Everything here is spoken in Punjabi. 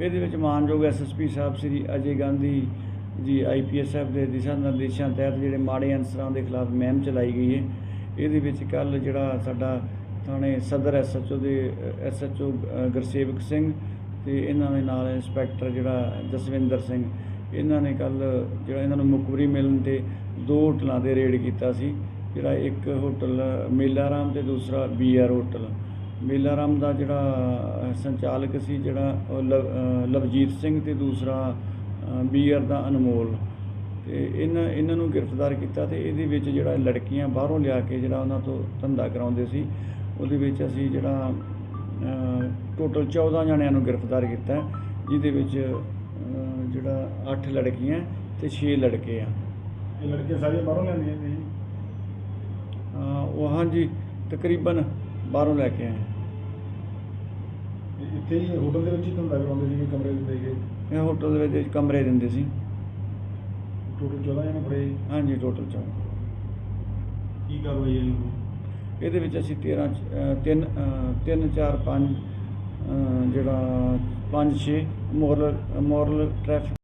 ਇਹਦੇ ਵਿੱਚ ਮਾਨਯੋਗ ਐਸਐਸਪੀ ਸਾਹਿਬ ਸ੍ਰੀ ਅਜੇ ਗਾਂਧੀ ਜੀ ਆਈਪੀਐਸਐਫ ਦੇ ਦਿਸ਼ਾ ਨਿਰਦੇਸ਼ਾਂ ਤਹਿਤ ਜਿਹੜੇ ਮਾੜੇ ਅਨਸਰਾਂ ਦੇ ਖਿਲਾਫ ਮੁਹਿੰਮ ਚਲਾਈ ਗਈ ਹੈ। ਇਹਦੇ ਵਿੱਚ ਕੱਲ ਜਿਹੜਾ ਸਾਡਾ ਥਾਣੇ ਸਦਰ ਐਸਐਚਓ ਦੇ ਐਸਐਚਓ ਗੁਰਸੇਵਕ ਸਿੰਘ ਤੇ ਇਹਨਾਂ ਦੇ ਨਾਲ ਇੰਸਪੈਕਟਰ ਜਿਹੜਾ ਜਸਵਿੰਦਰ ਸਿੰਘ, ਇਹਨਾਂ ਨੇ ਕੱਲ ਜਿਹੜਾ ਇਹਨਾਂ ਨੂੰ ਮੁਖਬਰੀ ਮਿਲਣ ਤੇ ਦੋ ਹੋਟਲਾਂ ਦੇ ਰੇਡ ਕੀਤਾ ਸੀ, ਜਿਹੜਾ ਇੱਕ ਹੋਟਲ ਮੇਲਾ ਰਾਮ ਤੇ ਦੂਸਰਾ ਬੀਆਰ ਹੋਟਲ। ਮੇਲਾਰਾਮ ਦਾ ਜਿਹੜਾ ਸੰਚਾਲਕ ਸੀ ਜਿਹੜਾ ਲਵਜੀਤ ਸਿੰਘ ਤੇ ਦੂਸਰਾ ਬੀਆਰ ਦਾ ਅਨਮੋਲ। ਤੇ ਇਹਨਾਂ ਇਹਨਾਂ ਨੂੰ ਗ੍ਰਿਫਤਾਰ ਕੀਤਾ ਤੇ ਇਹਦੇ ਵਿੱਚ ਜਿਹੜਾ ਲੜਕੀਆਂ ਬਾਹਰੋਂ ਲਿਆ ਕੇ ਜਿਹੜਾ ਉਹਨਾਂ ਤੋਂ ਧੰਦਾ ਕਰਾਉਂਦੇ ਸੀ ਉਹਦੇ ਵਿੱਚ ਅਸੀਂ ਜਿਹੜਾ ਟੋਟਲ 14 ਜਣਿਆਂ ਨੂੰ ਗ੍ਰਿਫਤਾਰ ਕੀਤਾ ਜਿਹਦੇ ਵਿੱਚ ਜਿਹੜਾ 8 ਲੜਕੀਆਂ ਤੇ 6 ਲੜਕੇ ਆ। ਇਹ ਲੜਕੀਆਂ ਸਾਰੀਆਂ ਬਾਹਰੋਂ ਲੈਂਦੀਆਂ ਨੇ ਉਹ ਹਾਂਜੀ ਤਕਰੀਬਨ ਬਾਹਰੋਂ ਲੈ ਕੇ ਆਏ। ਇੱਥੇ ਹੀ ਹੋਟਲ ਦੇ ਵਿੱਚ ਹੀ ਧੰਦਾ ਕਰਾਉਂਦੇ ਸੀ ਕਮਰੇ ਦਿੰਦੇ ਸੀਗੇ ਇਹ? ਹੋਟਲ ਦੇ ਵਿੱਚ ਕਮਰੇ ਦਿੰਦੇ ਸੀ। ਟੋਟਲ 14 ਜਣੇ ਫੜੇ ਹਾਂਜੀ ਟੋਟਲ 14 ਕੀ ਕਾਰਵਾਈ ਹੈ ਇਹਦੇ ਵਿੱਚ ਅਸੀਂ 13 3 3 4 5 ਜਿਹੜਾ 5 6 ਮੋਰਲ ਮੋਰਲ ਟ੍ਰੈਫਿਕ